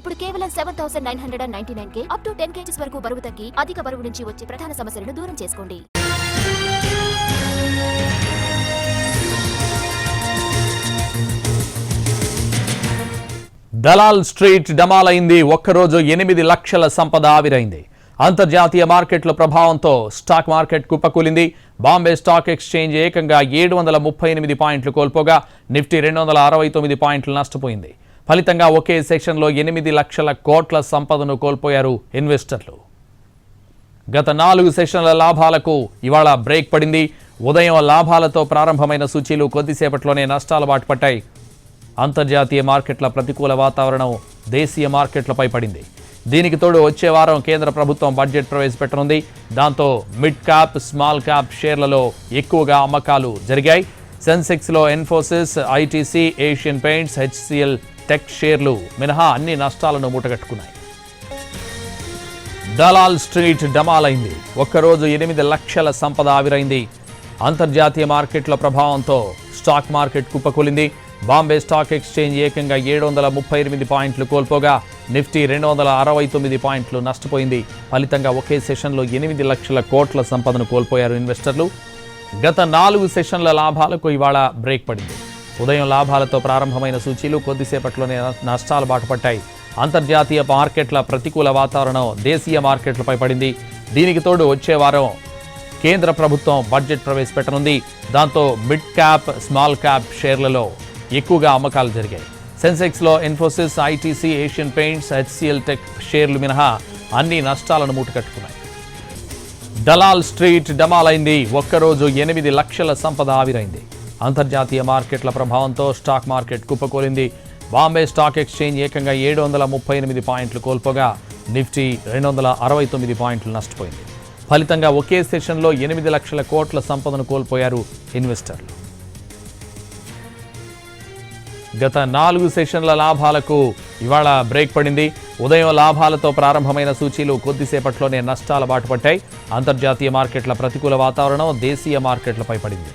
ఇప్పుడు కేవలం seven thousand nine hundred and ninety nine K up to ten KGs వరకు బరువు తగ్గి అధిక బరువు నుంచి వచ్చే ప్రధాన సమస్యలను దూరం చేసుకోండి. దలాల్ స్ట్రీట్ డమాలైంది. ఒక్కరోజు ఎనిమిది లక్షల సంపద ఆవిరైంది. అంతర్జాతీయ మార్కెట్ల ప్రభావంతో స్టాక్ మార్కెట్ కుప్పకూలింది. బాంబే స్టాక్ ఎక్స్చేంజ్ ఏకంగా ఏడు వందల ముప్పై ఎనిమిది పాయింట్లు కోల్పోగా నిఫ్టీ రెండు వందల అరవై తొమ్మిది పాయింట్లు నష్టపోయింది. ఫలితంగా ఒకే సెక్షన్లో ఎనిమిది లక్షల కోట్ల సంపదను కోల్పోయారు ఇన్వెస్టర్లు. గత నాలుగు సెషన్ల లాభాలకు ఇవాళ బ్రేక్ పడింది. ఉదయం లాభాలతో ప్రారంభమైన సూచీలు కొద్దిసేపట్లోనే నష్టాల బాటుపడ్డాయి అంతర్జాతీయ మార్కెట్ల ప్రతికూల వాతావరణం దేశీయ మార్కెట్లపై పడింది. దీనికి తోడు వచ్చే వారం కేంద్ర ప్రభుత్వం బడ్జెట్ ప్రవేశపెట్టనుంది. దాంతో మిడ్ క్యాప్ స్మాల్ క్యాప్ షేర్లలో ఎక్కువగా అమ్మకాలు జరిగాయి. సెన్సెక్స్లో Infosys ITC Asian Paints HCL tech షేర్లు మినహా అన్ని నష్టాలను మూటగట్టుకున్నాయి. దలాల్ స్ట్రీట్ డమాలైంది ఒక్కరోజు ఎనిమిది లక్షల సంపద ఆవిరైంది. అంతర్జాతీయ మార్కెట్ల ప్రభావంతో స్టాక్ మార్కెట్ కుప్పకూలింది. బాంబే స్టాక్ ఎక్స్చేంజ్ ఏకంగా ఏడు వందల ముప్పై ఎనిమిది పాయింట్లు కోల్పోగా నిఫ్టీ రెండు వందల అరవై తొమ్మిది పాయింట్లు నష్టపోయింది. ఫలితంగా ఒకే సెషన్లో ఎనిమిది లక్షల కోట్ల సంపదను కోల్పోయారు ఇన్వెస్టర్లు. గత నాలుగు సెషన్ల లాభాలకు ఇవాళ బ్రేక్ పడింది. ఉదయం లాభాలతో ప్రారంభమైన సూచీలు కొద్దిసేపట్లోనే నష్టాలు బాటపట్టాయి అంతర్జాతీయ మార్కెట్ల ప్రతికూల వాతావరణం దేశీయ మార్కెట్లపై పడింది. దీనికి తోడు వచ్చే వారం కేంద్ర ప్రభుత్వం బడ్జెట్ ప్రవేశపెట్టనుంది. దాంతో మిడ్ క్యాప్ స్మాల్ క్యాప్ షేర్లలో ఎక్కువగా అమ్మకాలు జరిగాయి. సెన్సెక్స్లో Infosys ITC Asian Paints HCL tech షేర్లు మినహా అన్ని నష్టాలను మూటకట్టుకున్నాయి దలాల్ స్ట్రీట్ డమాలైంది. ఒక్కరోజు ఎనిమిది లక్షల సంపద ఆవిరైంది. అంతర్జాతీయ మార్కెట్ల ప్రభావంతో స్టాక్ మార్కెట్ కుప్పకూలింది. బాంబే స్టాక్ ఎక్స్చేంజ్ ఏకంగా ఏడు వందల ముప్పై ఎనిమిది పాయింట్లు కోల్పోగా నిఫ్టీ రెండు వందల అరవై తొమ్మిది పాయింట్లు నష్టపోయింది. ఫలితంగా ఒకే సెషన్లో ఎనిమిది లక్షల కోట్ల సంపదను కోల్పోయారు ఇన్వెస్టర్లు. గత నాలుగు సెషన్ల లాభాలకు ఇవాళ బ్రేక్ పడింది. ఉదయం లాభాలతో ప్రారంభమైన సూచీలు కొద్దిసేపట్లోనే నష్టాల బాటుపట్టాయి అంతర్జాతీయ మార్కెట్ల ప్రతికూల వాతావరణం దేశీయ మార్కెట్లపై పడింది.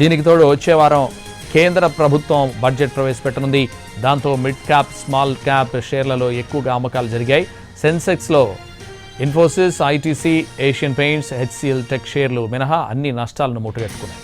దీనికి తోడు వచ్చే వారం కేంద్ర ప్రభుత్వం బడ్జెట్ ప్రవేశపెట్టనుంది. దాంతో మిడ్ క్యాప్ స్మాల్ క్యాప్ షేర్లలో ఎక్కువగా అమ్మకాలు జరిగాయి. సెన్సెక్స్లో Infosys ITC Asian Paints HCL tech షేర్లు మినహా అన్ని నష్టాలను మూటగట్టుకున్నాయి.